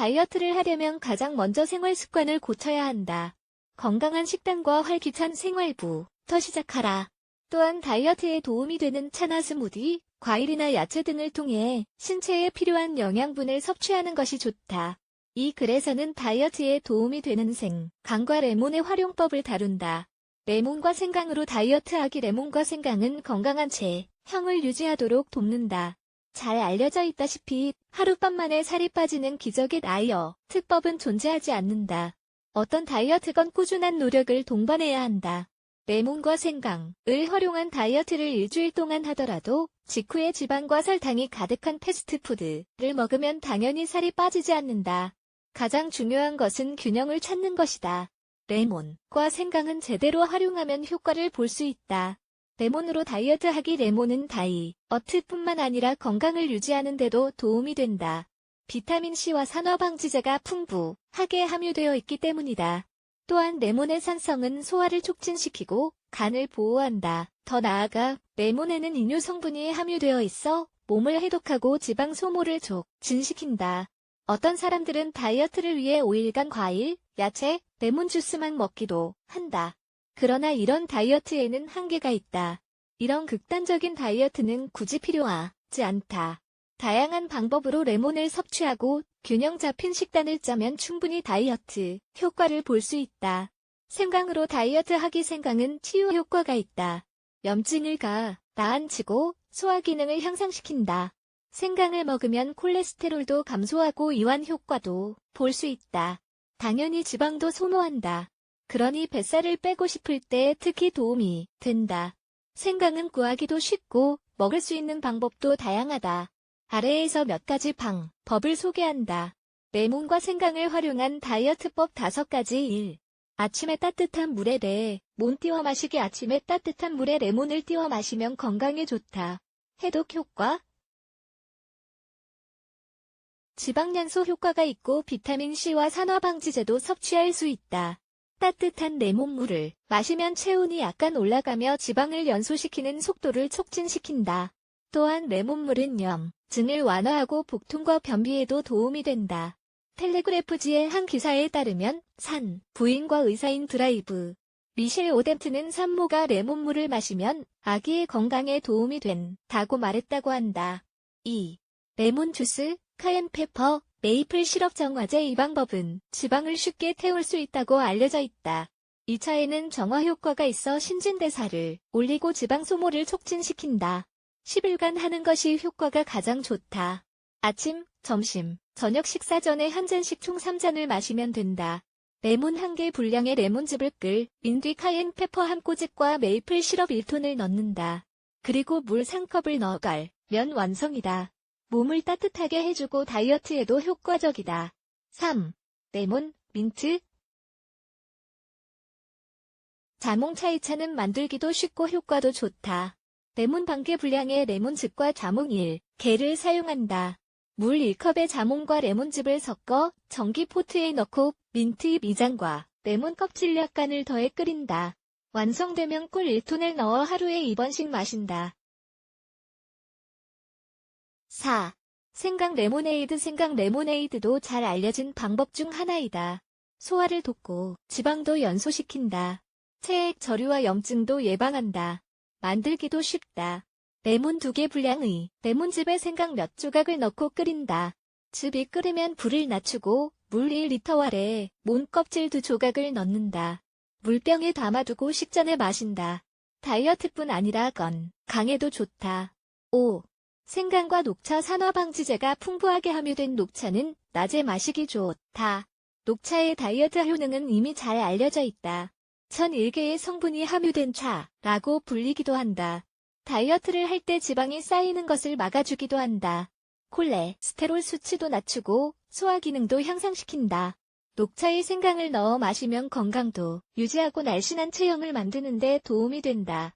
다이어트를 하려면 가장 먼저 생활 습관을 고쳐야 한다. 건강한 식단과 활기찬 생활부터 시작하라. 또한 다이어트에 도움이 되는 차나 스무디, 과일이나 야채 등을 통해 신체에 필요한 영양분을 섭취하는 것이 좋다. 이 글에서는 다이어트에 도움이 되는 생, 강과 레몬의 활용법을 다룬다. 레몬과 생강으로 다이어트하기 레몬과 생강은 건강한 체형을 유지하도록 돕는다. 잘 알려져 있다시피 하룻밤 만에 살이 빠지는 기적의 다이어 특법은 존재하지 않는다. 어떤 다이어트건 꾸준한 노력을 동반해야 한다. 레몬과 생강을 활용한 다이어트를 일주일 동안 하더라도 직후에 지방과 설탕이 가득한 패스트푸드를 먹으면 당연히 살이 빠지지 않는다. 가장 중요한 것은 균형을 찾는 것이다. 레몬과 생강은 제대로 활용하면 효과를 볼 수 있다. 레몬으로 다이어트하기 레몬은 다이 어트뿐만 아니라 건강을 유지하는 데도 도움이 된다. 비타민C와 산화방지제가 풍부하게 함유되어 있기 때문이다. 또한 레몬의 산성은 소화를 촉진시키고 간을 보호한다. 더 나아가 레몬에는 이뇨 성분이 함유되어 있어 몸을 해독하고 지방 소모를 촉진시킨다. 어떤 사람들은 다이어트를 위해 5일간 과일, 야채, 레몬 주스만 먹기도 한다. 그러나 이런 다이어트에는 한계가 있다. 이런 극단적인 다이어트는 굳이 필요하지 않다. 다양한 방법으로 레몬을 섭취하고 균형 잡힌 식단을 짜면 충분히 다이어트 효과를 볼 수 있다. 생강으로 다이어트 하기 생강은 치유 효과가 있다. 염증을 가, 나앉히고 소화 기능을 향상시킨다. 생강을 먹으면 콜레스테롤도 감소하고 이완 효과도 볼 수 있다. 당연히 지방도 소모한다. 그러니 뱃살을 빼고 싶을 때 특히 도움이 된다. 생강은 구하기도 쉽고 먹을 수 있는 방법도 다양하다. 아래에서 몇 가지 방법을 소개한다. 레몬과 생강을 활용한 다이어트법 5가지 1. 아침에 따뜻한 물에 레몬 띄워 마시기 아침에 따뜻한 물에 레몬을 띄워 마시면 건강에 좋다. 해독 효과 지방연소 효과가 있고 비타민C와 산화방지제도 섭취할 수 있다. 따뜻한 레몬물을 마시면 체온이 약간 올라가며 지방을 연소시키는 속도를 촉진시킨다. 또한 레몬물은 염 증을 완화하고 복통과 변비에도 도움이 된다. 텔레그래프지의 한 기사에 따르면 산 부인과 의사인 드라이브 미셸 오덴트는 산모가 레몬물을 마시면 아기의 건강에 도움이 된다고 말했다고 한다. 2. 레몬 주스, 카yen페퍼, 메이플 시럽 정화제 이 방법은 지방을 쉽게 태울 수 있다고 알려져 있다. 이 차에는 정화 효과가 있어 신진대사를 올리고 지방 소모를 촉진시킨다. 10일간 하는 것이 효과가 가장 좋다. 아침, 점심, 저녁 식사 전에 한 잔씩 총 3잔을 마시면 된다. 레몬 한개 분량의 레몬즙을 끌, 인뒤 카yen 페퍼 한 꼬집과 메이플 시럽 1톤을 넣는다. 그리고 물 3컵을 넣어갈 면 완성이다. 몸을 따뜻하게 해주고 다이어트에도 효과적이다. 3. 레몬, 민트 자몽차이차는 만들기도 쉽고 효과도 좋다. 레몬 반개 분량의 레몬즙과 자몽 1, 개를 사용한다. 물 1컵에 자몽과 레몬즙을 섞어 전기 포트에 넣고 민트 2장과 레몬 껍질 약간을 더해 끓인다. 완성되면 꿀 1톤을 넣어 하루에 2번씩 마신다. 4. 생강 레모네이드 생강 레모네이드도 잘 알려진 방법 중 하나이다. 소화를 돕고 지방도 연소시킨다. 체액 저류와 염증도 예방한다. 만들기도 쉽다. 레몬 두개 분량의 레몬즙에 생강 몇 조각을 넣고 끓인다. 즙이 끓으면 불을 낮추고 물 1리터 아래 몬 껍질 두 조각을 넣는다. 물병에 담아두고 식전에 마신다. 다이어트뿐 아니라 건 강에도 좋다. 5. 생강과 녹차 산화방지제가 풍부하게 함유된 녹차는 낮에 마시기 좋다. 녹차의 다이어트 효능은 이미 잘 알려져 있다. 1001개의 성분이 함유된 차라고 불리기도 한다. 다이어트를 할 때 지방이 쌓이는 것을 막아주기도 한다. 콜레스테롤 수치도 낮추고 소화 기능도 향상시킨다. 녹차에 생강을 넣어 마시면 건강도 유지하고 날씬한 체형을 만드는 데 도움이 된다.